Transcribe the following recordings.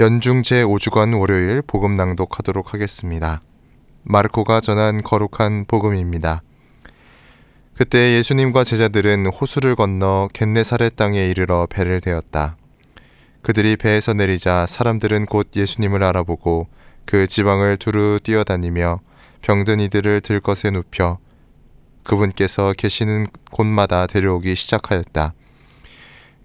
연중 제5주간 월요일 복음 낭독하도록 하겠습니다. 마르코가 전한 거룩한 복음입니다. 그때 예수님과 제자들은 호수를 건너 겟네사렛 땅에 이르러 배를 대었다. 그들이 배에서 내리자 사람들은 곧 예수님을 알아보고 그 지방을 두루 뛰어다니며 병든 이들을 들것에 눕혀 그분께서 계시는 곳마다 데려오기 시작하였다.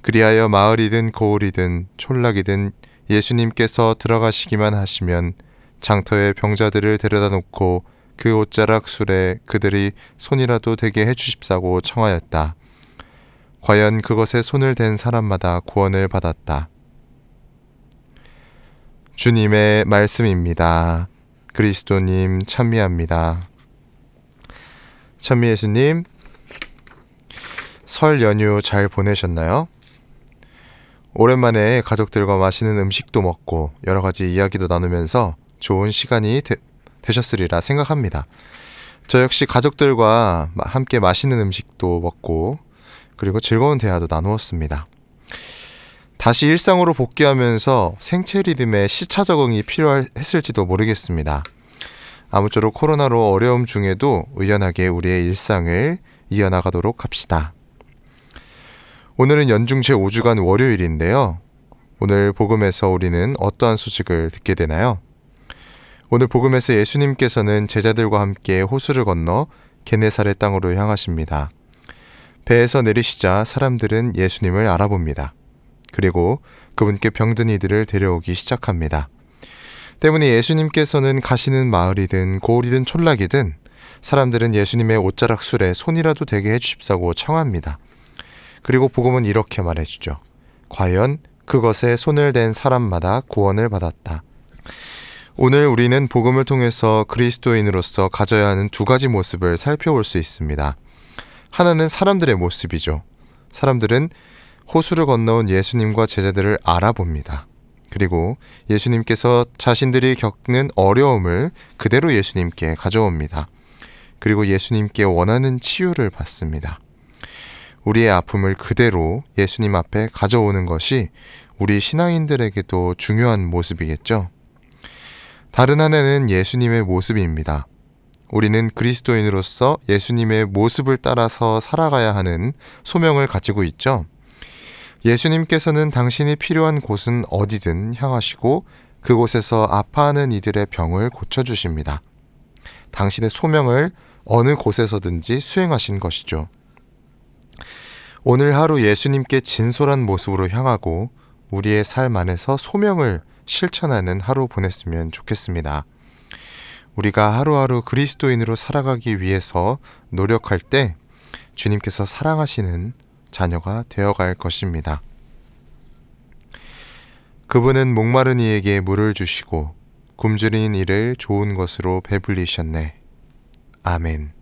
그리하여 마을이든 고을이든 촌락이든 예수님께서 들어가시기만 하시면 장터에 병자들을 데려다 놓고 그 옷자락 술에 그들이 손이라도 대게 해주십사고 청하였다. 과연 그것에 손을 댄 사람마다 구원을 받았다. 주님의 말씀입니다. 그리스도님 찬미합니다. 찬미 예수님, 설 연휴 잘 보내셨나요? 오랜만에 가족들과 맛있는 음식도 먹고 여러 가지 이야기도 나누면서 좋은 시간이 되, 되셨으리라 생각합니다. 저 역시 가족들과 함께 맛있는 음식도 먹고 그리고 즐거운 대화도 나누었습니다. 다시 일상으로 복귀하면서 생체 리듬에 시차 적응이 필요했을지도 모르겠습니다. 아무쪼록 코로나로 어려움 중에도 의연하게 우리의 일상을 이어나가도록 합시다. 오늘은 연중 제5주간 월요일인데요. 오늘 복음에서 우리는 어떠한 소식을 듣게 되나요? 오늘 복음에서 예수님께서는 제자들과 함께 호수를 건너 게네사렛 땅으로 향하십니다. 배에서 내리시자 사람들은 예수님을 알아봅니다. 그리고 그분께 병든 이들을 데려오기 시작합니다. 때문에 예수님께서는 가시는 마을이든 고을이든 촌락이든 사람들은 예수님의 옷자락 술에 손이라도 대게 해주십사고 청합니다. 그리고 복음은 이렇게 말해주죠. 과연 그것에 손을 댄 사람마다 구원을 받았다. 오늘 우리는 복음을 통해서 그리스도인으로서 가져야 하는 두 가지 모습을 살펴볼 수 있습니다. 하나는 사람들의 모습이죠. 사람들은 호수를 건너온 예수님과 제자들을 알아봅니다. 그리고 예수님께서 자신들이 겪는 어려움을 그대로 예수님께 가져옵니다. 그리고 예수님께 원하는 치유를 받습니다. 우리의 아픔을 그대로 예수님 앞에 가져오는 것이 우리 신앙인들에게도 중요한 모습이겠죠. 다른 하나는 예수님의 모습입니다. 우리는 그리스도인으로서 예수님의 모습을 따라서 살아가야 하는 소명을 가지고 있죠. 예수님께서는 당신이 필요한 곳은 어디든 향하시고 그곳에서 아파하는 이들의 병을 고쳐주십니다. 당신의 소명을 어느 곳에서든지 수행하신 것이죠. 오늘 하루 예수님께 진솔한 모습으로 향하고 우리의 삶 안에서 소명을 실천하는 하루 보냈으면 좋겠습니다. 우리가 하루하루 그리스도인으로 살아가기 위해서 노력할 때 주님께서 사랑하시는 자녀가 되어갈 것입니다. 그분은 목마른 이에게 물을 주시고 굶주린 이를 좋은 것으로 배불리셨네. 아멘.